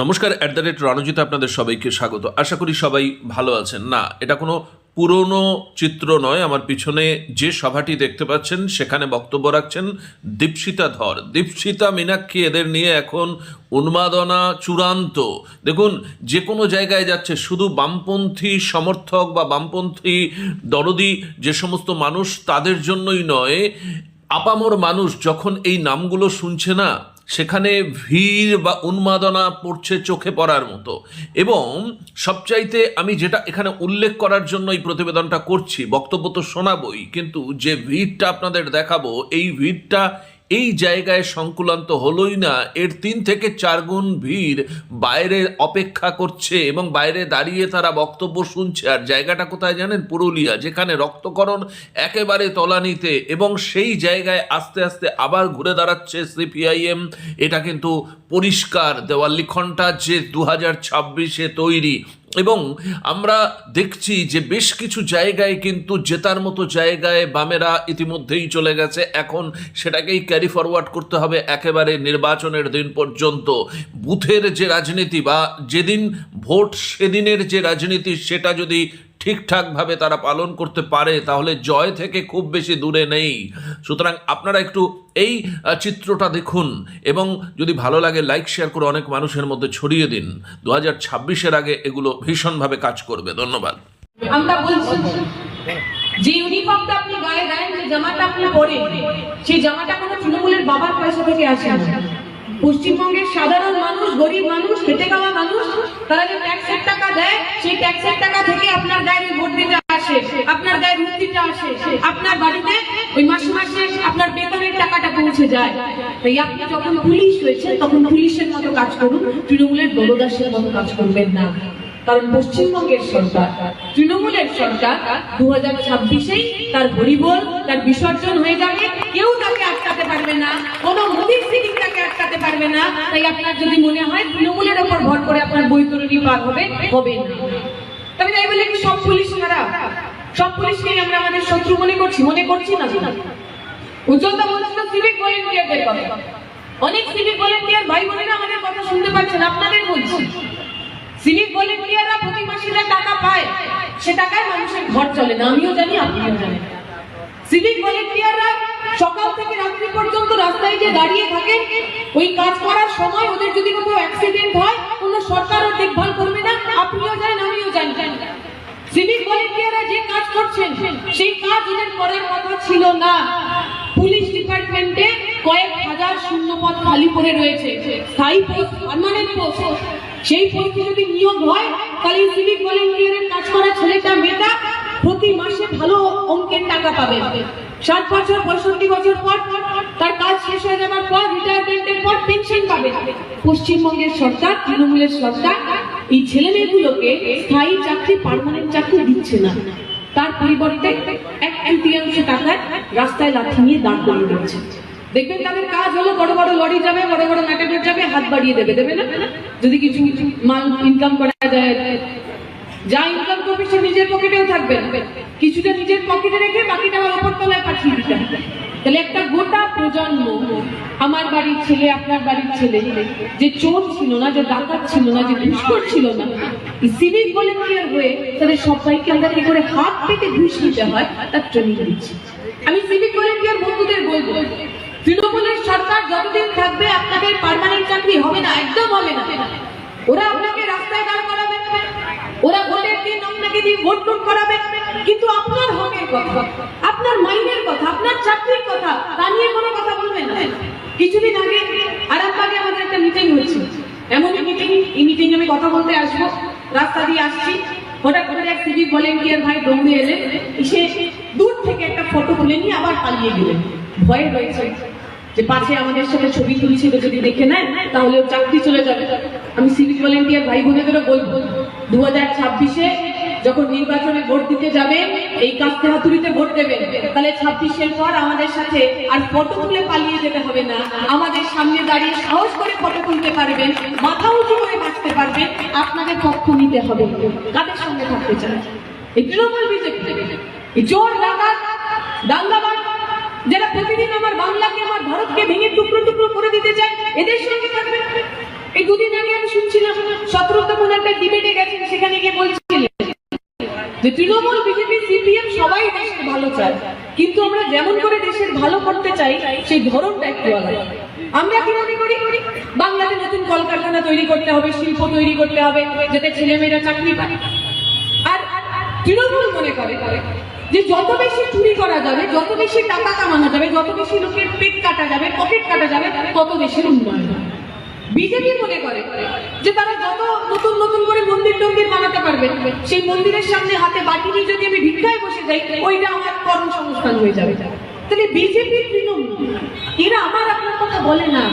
নমস্কার at the rate Ranjit আপনাদের সবাইকে স্বাগত। আশা করি সবাই ভালো আছেন। না, এটা কোনো পুরনো চিত্র নয়। আমার পিছনে যে সভাটি দেখতে পাচ্ছেন, সেখানে বক্তব্য রাখছেন দীপশিতা ধর। দীপশিতা মীনাক্ষী এদের নিয়ে এখন উন্মাদনা চূড়ান্ত। দেখুন, যে কোনো জায়গায় যাচ্ছে, শুধু বামপন্থী সমর্থক বা বামপন্থী দরদি, যে সমস্ত মানুষ তাদের জন্যই নয়, আপামর মানুষ যখন এই নামগুলো শুনছে না সেখানে ভিড় বা উন্মাদনা পড়ছে চোখে পড়ার মতো। এবং সবচাইতে আমি যেটা এখানে উল্লেখ করার জন্য এই প্রতিবেদনটা করছি, বক্তব্য তো শোনাবই, কিন্তু যে ভিড়টা আপনাদের দেখাবো, এই ভিড়টা এই জায়গায় সংকুলান্ত হলোই না, এর তিন থেকে চার গুণ ভিড় বাইরে অপেক্ষা করছে এবং বাইরে দাঁড়িয়ে তারা বক্তব্য শুনছে। আর জায়গাটা কোথায় জানেন? পুরুলিয়া, যেখানে রক্তকরণ একেবারে তলানিতে এবং সেই জায়গায় আস্তে আস্তে আবার ঘুরে দাঁড়াচ্ছে সিপিআইএম। এটা কিন্তু পরিষ্কার দেওয়াল লিখনটা যে দু হাজার ছাব্বিশে তৈরি। এবং আমরা দেখছি যে বেশ কিছু জায়গায় কিন্তু জেতার মতো জায়গায় বামেরা ইতিমধ্যেই চলে গেছে। এখন সেটাকেই ক্যারি ফরওয়ার্ড করতে হবে একেবারে নির্বাচনের দিন পর্যন্ত। বুথের যে রাজনীতি বা যেদিন ভোট সেদিনের যে রাজনীতি সেটা যদি ঠিকঠাকভাবে তারা পালন করতে পারে, তাহলে জয় থেকে খুব বেশি দূরে নেই। সুতরাং আপনারা একটু এই চিত্রটা দেখুন এবং যদি ভালো লাগে লাইক শেয়ার করে অনেক মানুষের মধ্যে ছড়িয়ে দিন। দু হাজার ছাব্বিশের আগে এগুলো ভীষণভাবে কাজ করবে। ধন্যবাদ। যে ইউনিফর্মটা আপনি গায়ে দেন, যে জামাটা আপনি পরেন, সেই জামাটা কোনো তৃণমূলের বাবার পয়সা থেকে আসে না পশ্চিমবঙ্গের সাধারণ মানুষ, গরিব মানুষ, খেটে খাওয়া মানুষ, তারা যে ট্যাক্সের টাকা দেয়, সেই ট্যাক্সের টাকা থেকে আপনার গায়ে ভোট দিতে আসে, আপনার গায়ে দিতে আসে, আপনার বাড়িতে ওই মাসে মাসে আপনার বেতনের টাকাটা পৌঁছে যায়। তাই আপনি যখন পুলিশ হয়েছে তখন পুলিশের মতো কাজ করুন, তৃণমূলের দলদাসের মতো কাজ করবেন না। কারণ পশ্চিমবঙ্গের সরকার, তৃণমূলের সরকার দু হাজার ছাব্বিশেই তার হরিবোল, তার বিসর্জন হয়ে যাবে, কেউ তাকে পারবে না, কোনো মোদির সিটিং তাকে আটকাতে পারবে না, তাই আপনার যদি মনে হয় তৃণমূলের ওপর ভর করে আপনার বৈতরণী পার হবে হবে না। তবে তাই বলে কি সব পুলিশ খারাপ সব পুলিশকে আমরা আমাদের শত্রু মনে করছি মনে করছি না। উজ্জ্বলতা বলছিল সিভিক ভলেন্টিয়ারদের কথা। অনেক সিভিক ভলেন্টিয়ার ভাই বোনেরা আমাদের কথা শুনতে পাচ্ছেন, আপনাদের বলছি। সিভিক ভলেন্টিয়াররা প্রতি মাসে যে টাকা পায়, সে টাকায় মানুষের ঘর চলে না, আমিও জানি, আপনিও জানেন। সিভিক ভলেন্টিয়াররা সকাল থেকে রাত্রি পর্যন্ত রাস্তায় যে দাঁড়িয়ে থাকেন ওই কাজ করার সময় ওদের যদি কোথাও অ্যাক্সিডেন্ট হয়, কোনো সরকারও দেখভাল করবে না, আপনিও জানেন আমিও জানি সিভিক ভলেন্টিয়াররা যে কাজ করছেন, সেই কাজ ওদের করার কথা ছিল না। পুলিশ ডিপার্টমেন্টে কয়েক হাজার শূন্য পদ খালি পড়ে রয়েছে। স্থায়ী পোস্ট পার্মানেন্ট পোস্ট সেই পোস্টে যদি নিয়োগ হয়, তাহলে সিভিক ভলেন্টিয়ারের কাজ করা ছেলেটা, মেয়েটা প্রতি মাসে ভালো অঙ্কের টাকা পাবে। ষাট বছর, পঁয়ষট্টি বছর পর তার কাজ শেষ হয়ে যাওয়ার পর রিটায়ারমেন্টের পর পেনশন পাবে। পশ্চিমবঙ্গের সরকার তৃণমূলের সরকার এই ছেলে মেয়েগুলোকে স্থায়ী চাকরি পার্মানেন্ট চাকরি দিচ্ছে না। তার পরিবর্তে এক তৃতীয়াংশ টাকায় রাস্তায় লাথি নিয়ে দাঁড় করিয়ে দিচ্ছে। দেখবেন তাদের কাজ হলো বড় বড় লরি যাবে, বড় বড় ম্যাটাডোর যাবে, হাত বাড়িয়ে দেবে দেবে না? যদি কিছু কিছু মাল ইনকাম করা যায় যা ইনকাম করবে সে নিজের পকেটেও থাকবে কিছুটা নিজের পকেটে রেখে বাকিটা আমার ওপর তলায় পাঠিয়ে দিতে হবে। তাহলে একটা গোটা প্রজন্ম, আমার বাড়ির ছেলে, আপনার বাড়ির ছেলে, যে চোর ছিল না, যে ডাকাত ছিল না, যে ঘুষখোর ছিল না সিভিক ভলেন্টিয়ার হয়ে তাদের সবাইকে আমরা কি করে হাত পেতে ঘুষ নিতে হয়, তার ট্রেনিং দিচ্ছি। আমি সিভিক ভলেন্টিয়ার বন্ধুদের বলব, তৃণমূলের সরকার যতদিন থাকবে আপনাদের পার্মানেন্ট চাকরি হবে না, একদম হবে না। ওরা আপনাকে রাস্তায় দাঁড় ওরা ভোটের দিন আপনাকে দিয়ে ভোট টোট করাবে। কিন্তু আপনার হকের কথা, আপনার মাইনের কথা, আপনার চাকরির কথা, তা নিয়ে কোনো কথা বলবেন না। কিছুদিন আগে আর আরামবাগে আমাদের একটা মিটিং হচ্ছে এমনই মিটিং এই মিটিং আমি কথা বলতে আসব। রাস্তা দিয়ে আসছি। হঠাৎ করে এক সিভিক ভলেন্টিয়ার ভাই দৌড়ে এলেন। এসে দূর থেকে একটা ফটো তুলে নিয়ে আবার পালিয়ে গেলেন। ভয়ে রয়েছে যে পাশে আমাদের সাথে ছবি তুলছিল যদি দেখে নেয়, তাহলে চাকরি চলে যাবে। আমি সিভিক ভলেন্টিয়ার ভাই বোনেদেরও বলব দু হাজার ছাব্বিশে যখন নির্বাচনে ভোট দিতে যাবে, এই কাস্তে হাতুড়িতে ভোট দেবেন। তাহলে ছাব্বিশের পর আমাদের সাথে আর ফটো তুলে পালিয়ে যেতে হবে না। আমাদের সামনে দাঁড়িয়ে সাহস করে ফটো তুলতে পারবেন মাথা উঁচু করে বাঁচতে পারবেন, আপনাদের পক্ষ নিতে হবে। কাদের সঙ্গে থাকতে চান? এই তৃণমূল বিজেপি। চোর, ডাকাত, দাঙ্গাবাজ, যারা প্রতিদিন আমার বাংলাকে, আমার ভারতকে ভেঙে টুকরো টুকরো করে দিতে চায়, এদের সঙ্গে থাকবে এই দুদিন আগে একটা ডিবেটে গেছেন সেখানে গিয়ে বলছিলেন যে তৃণমূল বিজেপি সিপিএম সবাই দেশের ভালো চায়। কিন্তু আমরা যেমন করে দেশের ভালো করতে চাই, সেই ধরনটা একটু আলাদা। আমরা কি মনে করি? বাংলাতে নতুন কলকারখানা তৈরি করতে হবে, শিল্প তৈরি করতে হবে, যাতে ছেলেমেয়েরা চাকরি পায়। আর তৃণমূল মনে করে যে যত বেশি চুরি করা যাবে, যত বেশি টাকা কামানো যাবে, যত বেশি লোকের পেট কাটা যাবে, পকেট কাটা যাবে, তত দেশের উন্নয়ন হবে। বিজেপি মনে করে যে তারা যত নতুন নতুন করে মন্দির টন্দির বানাতে পারবে সেই মন্দিরের সামনে হাতে বাটি নিয়ে যদি আমি ভিক্ষায় বসে যাই ওইটা আমার কর্মসংস্থান হয়ে যাবে তাহলে বিজেপি তৃণমূল এরা আমার আপনার কথা বলে না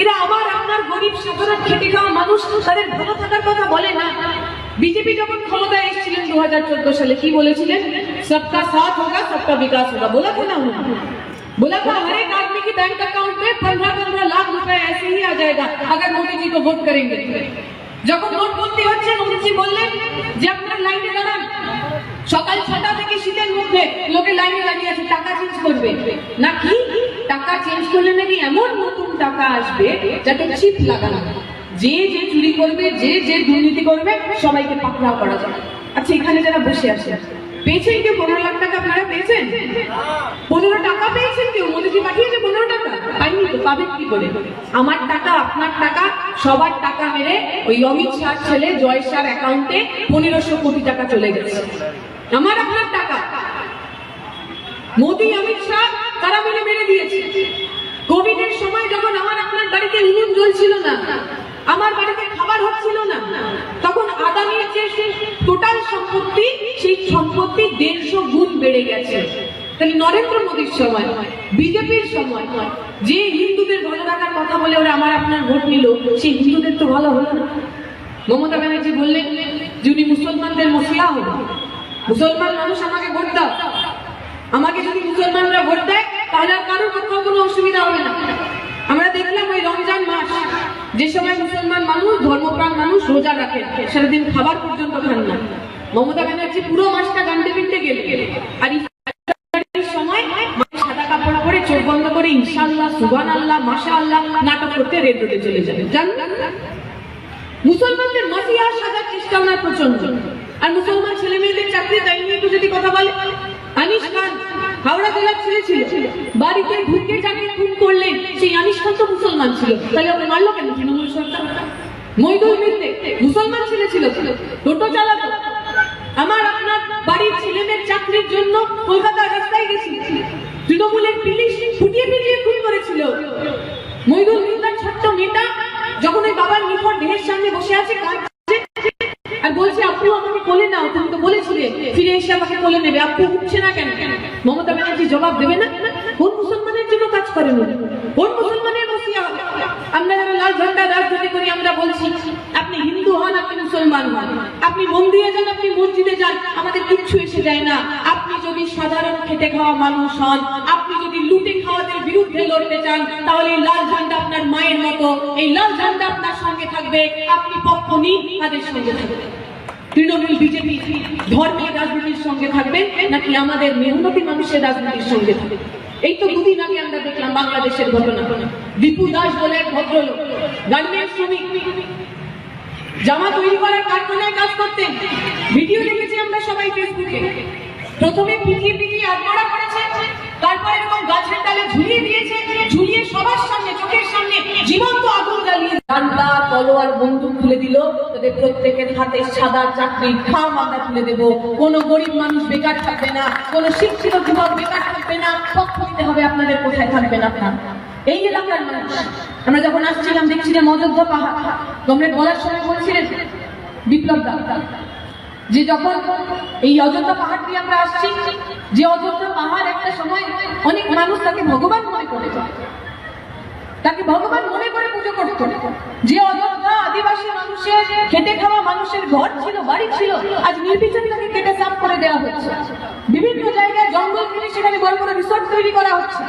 এরা আমার আপনার গরিব সাধারণ খেটে খাওয়া মানুষ তাদের ভালো থাকার কথা বলে না বিজেপি যখন ক্ষমতায় এসেছিলেন দু হাজার চোদ্দ সালে কি বলেছিলেন সবকা সাথ হোগা সবকা বিকাশ হোগা বলা था ना उन्होंने बोला था हर एक आदमी की बैंक अकाउंट में पंद्रह पंद्रह लाख रुपए ऐसे ही आ जाएगा अगर मोदी जी को वोट करेंगे যখন নোটবন্দি হচ্ছে মোদীজি বললেন যে আপনার লাইনে দাঁড়ান সকাল ছটা থেকে শীতের মধ্যে লোকে লাইনে দাঁড়িয়ে আছে টাকা চেঞ্জ করবে না কি টাকা চেঞ্জ করলে নাকি এমন নতুন টাকা আসবে যাতে চিপ লাগানো যে যে চুরি করবে যে যে দুর্নীতি করবে সবাইকে পাকড়াও করা যাবে আচ্ছা এখানে যারা বসে আছে পেয়েছেন কেউ? পনেরো লাখ টাকা আপনারা পেয়েছেন? পনেরো টাকা পেয়েছেন কেউ? মোদীজি পাঠিয়েছে পনেরো টাকা? পাইনি তো, পাবেন কি করে? আমার টাকা, আপনার টাকা, সবার টাকা মেরে ওই অমিত শাহ ছেলে জয় শাহর অ্যাকাউন্টে পনেরোশো কোটি টাকা চলে গেছে। আমার, আপনার টাকা। মোদি, অমিত শাহ, তারা মিলে মেরে দিয়েছে। কোভিড এর সময় যখন আমার, আপনার বাড়িতে উনুন জ্বলছিল না আমার বাড়িতে খাবার হচ্ছিল না। তখন আদানির যে টোটাল সম্পত্তি, সেই সম্পত্তি দেড়শো গুণ বেড়ে গেছে। তাহলে নরেন্দ্র মোদীর সময়, বিজেপির সময়, যে হিন্দুদের ভালো রাখার কথা বলে ওরা আমার আপনার ভোট নিল, সেই হিন্দুদের তো ভালো হলো না। মমতা ব্যানার্জি বললেন যে উনি মুসলমানদের মশলা হলো মুসলমান মানুষ আমাকে ভোট দাও। আমাকে যদি মুসলমানরা ভোট দেয়, তাহলে আর কারোর কোথাও কোনো অসুবিধা হবে না। আমরা দেখলাম ওই রমজান মাস যে সময় মুসলমান মানুষ, ধর্মপ্রাণ মানুষ রোজা রাখেন সারাদিন খাবার পর্যন্ত খান না। মমতা ব্যানার্জি পুরো মাসটা গান্ডে পিনতে গেলে। আর চোখ বন্ধ করে জান? মুসলমানদের মাসিয়া আর মুসলমান ছেলে মেয়েদের চাকরি একটু যদি কথা বলে। হাওড়া জেলার ছেলে ছিল। বাড়িতে ঢুকে যাকে খুন করলেন সেই আনিস খান তো মুসলমান ছিল। তাহলে ওকে মারলো কেন? তৃণমূল সরকার মইদুল মিত্রে মুসলমান ছেলে ছিল। টোটো চালাতো। আমার আপনার বাড়ির ছেলেদের চাকরির জন্য কলকাতার রাস্তায় গেছি। তৃণমূলের পুলিশ ফুটিয়ে ফুটিয়ে খুন করেছিল। মইদুল মিত্রার ছোট্ট মেয়েটা যখন ওই বাবার নিকট দেহের সামনে বসে আছে আর বলছে, আপু, আমাকে কোলে নাও, তুমি তো বলেছিলে, ফিরে এসে আমাকে কোলে নেবে। আপু উঠছে না কেন? মমতা ব্যানার্জি জবাব দেবে না? কোন মুসলমানের জন্য কাজ করেন? কোন মুসলমানের আমরা লাল করি, আমরা বলছি, আপনি হিন্দু হন, আপনি মুসলমান হন। আপনি মন্দিরে যান, আপনি মসজিদে যান, আমাদের কিচ্ছু এসে যায় না। আপনি যদি সাধারণ খেটে খাওয়া মানুষ হন, আপনি যদি লুটে খাওয়াদের বিরুদ্ধে লড়তে চান, তাহলে লাল ঝান্ডা আপনার মায়ের মতো, এই লাল ঝান্ডা আপনার সঙ্গে থাকবে। আপনি পক্ষ নিন তাদের সঙ্গে থাকবেন তৃণমূল বিজেপি ধর্মের রাজনীতির সঙ্গে থাকবে, নাকি আমাদের মেহনতি মানুষের রাজনীতির সঙ্গে থাকবে? এই তো দুদিন আগে আমরা দেখলাম বাংলাদেশের ঘটনা। দীপু দাস বলে এক ভদ্রলোক শ্রমিক, জামা তৈরি করার কারখানায় কাজ করতেন। ভিডিও দেখেছি আমরা সবাই ফেসবুকে। প্রথমে পিটিয়ে পিটিয়ে আত্মরা করেছে। তারপরে এরকম গাছের ডালে ঝুলিয়ে দিয়েছে, ঝুলিয়ে সবার সামনে, চোখের সামনে জীবন্ত আগুন জ্বালিয়ে ডান্ডা তলোয়ার বন্দুক খুলে দিল তাদের প্রত্যেকের হাতে সাদা চাকরি খাম আমরা তুলে দেব। কোনো গরিব মানুষ বেকার থাকবে না, কোনো শিক্ষিত যুবক বেকার থাকবে না, পক্ষ নিতে হবে আপনাদের, কোথায় থাকবেন আপনার? এই এলাকার মানুষ। আমরা যখন আসছিলাম দেখছিলাম অযোধ্যা পাহাড়। কমরেড বলার সময় বলছিলেন, বিপ্লব দা যে যখন এই অযোধ্যা পাহাড় দিয়ে আমরা আসছি, যে অযোধ্যা পাহাড় একটা সময় অনেক মানুষ তাকে ভগবান মনে করে তাকে ভগবান মনে করে পুজো করতো। যে অযোধ্যা আদিবাসী মানুষের খেটে খাওয়া মানুষের ঘর ছিল, বাড়ি ছিল, আজ নির্বিচার তাকে কেটে সাফ করে দেওয়া হচ্ছে। বিভিন্ন জায়গায় জঙ্গল কেটে সেখানে বড় বড় রিসোর্ট তৈরি করা হচ্ছে।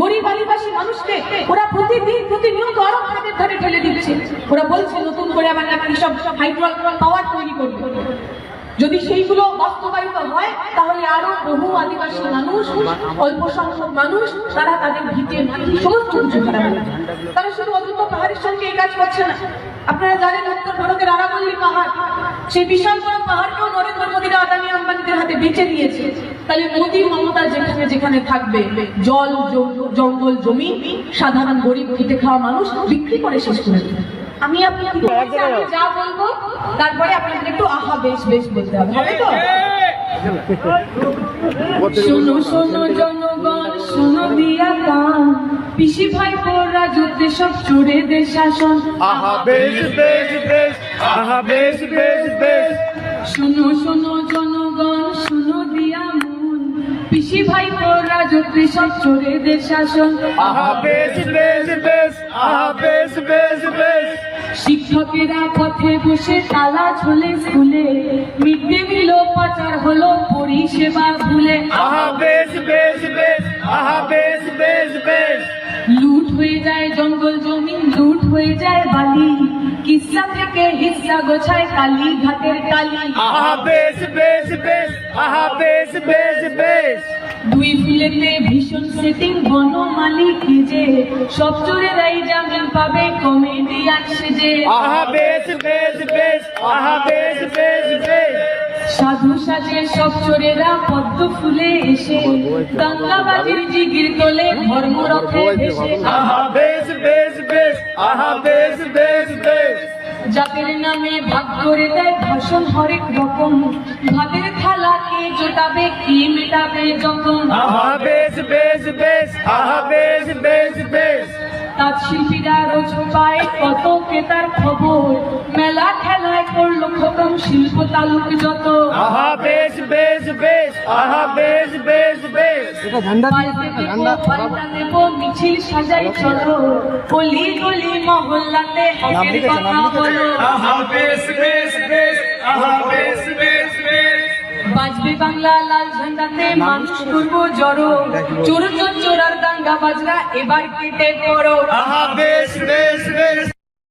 গরিব আদিবাসী মানুষকে ওরা প্রতিদিন, প্রতিনিয়ত আরও খাদের ধারে ঠেলে দিচ্ছে। ওরা বলছে, নতুন করে আবার নাকি সব হাইড্রোল পাওয়ার তৈরি করবে। সেইগুলো বাস্তবায়িত হয়, তাহলে আরও বহু আদিবাসী মানুষ অল্প সংখ্যক মানুষ, তারা তাদের ভিটে সমস্ত কিছু তারা। তারা শুধু অযোধ্যা পাহাড়ের সঙ্গে এই কাজ করছে না। আপনারা জানেন উত্তর ভারতের আরাবল্লী পাহাড়। সেই বিশাল বড় পাহাড়কেও নরেন্দ্র মোদীরা আদানি আম্বানিদের হাতে বেঁচে দিয়েছে তাহলে মোদী মমতা যেখানে যেখানে থাকবে, জল, জঙ্গল, জমি, সাধারণ গরিব খেটে খাওয়া মানুষ বিক্রি করে শেষ করে দেবে। আমি আপনি যা বলব তারপরে আপনাদের একটু আহা বেশ বেশ বলতে হবে। হবে তো? শোনো শোনো জনগণ শোনো দিয়া কান পিসি ভাই পোরা যুদ্ধে সব চড়ে দে শাসন। আহা বেশ বেশ বেশ আহা বেশ বেশ বেশ। শোনো শোনো জনগণ শোনো দিয়া মন পিসি ভাই পোরা যুদ্ধে সব চড়ে দে শাসন। আহা বেশ বেশ বেশ আহা বেশ বেশ বেশ। শিক্ষকেরা পথে বসে তালা ঝোলে স্কুলে। মিড ডে মিল পাচার হলো পরিষেবা ভুলে। আহা বেশ বেশ বেশ আহা বেশ বেশ বেশ। লুট হয়ে যায় জঙ্গল জমি লুট হয়ে যায় বালি। কিসা থেকে হিস্সা গোছায় কালী ঘাটের কালী। আহা বেশ বেশ বেশ আহা বেশ বেশ বেশ। দুই ফুলেতে ভীষণ সেটিং বন মালিক যে? সব চোরেরাই জামিন পাবে কমেডিয়ান সেজে। আহা বেশ বেশ বেশ আহা বেশ বেশ বেশ। সাধু সাজে সব চোরেরা পদ্ম ফুলে এসে। গঙ্গাবাজির জিগির তোলে ধর্ম রথে ভেসে। আহা বেশ বেশ বেশ আহা বেশ বেশ। জাতের নামে ভাগ করে দেয় ভাষণ হরেক রকম। ভাতের থালা কে জোটাবে কি মেটাবে যখন? আহা বেশ বেশ বেশ আহা বেশ বেশ বেশ। তাঁত শিল্পীরা রোজ পায় কত ক্রেতার খবর? মেলা খেলায় করল খতম শিল্প তালুক যত। আহা বেশ বেশ বেশ আহা বেশ বেশ। পাল্টে নেব, মিছিল সাজাই চলো। গলি গলি মহল্লাতে হকের কথা বলো। আহা বেশ বেশ বেশ আহা বেশ বেশ বেশ। বাজবে বাংলা লাল ঝান্ডাতে মানুষ করব জড়ো। চোর চোর চোরার দাঙ্গা বাজরা এবার কেটে পড়ো। আহা বেশ বেশ বেশ।